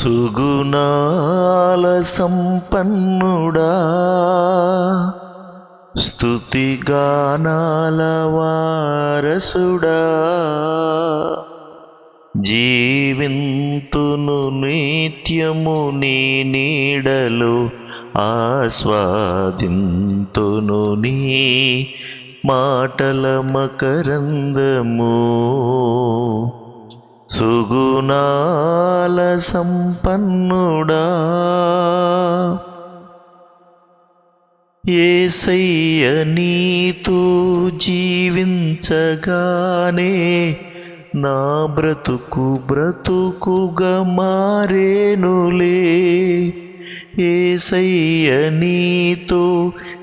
సుగుణాల సంపన్నుడా. స్థుతిగానాల వారసుడా. జీవింతును నిత్యము నీ నీడలు ఆస్వాదింతును నీ మాటల మకరందము. సుగుణాల సంపన్నుడా. ఏసయ్య నీతో జీవించగానే నా బ్రతుకు బ్రతుకుగా మారేనులే. ఏసయ్య నీతో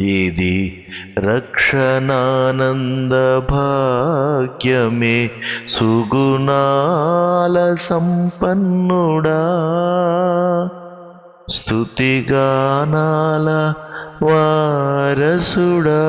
ఇది రక్షణానంద భాగ్యమే సుగుణాల సంపన్నుడా. స్తుతిగానాల వారసుడా.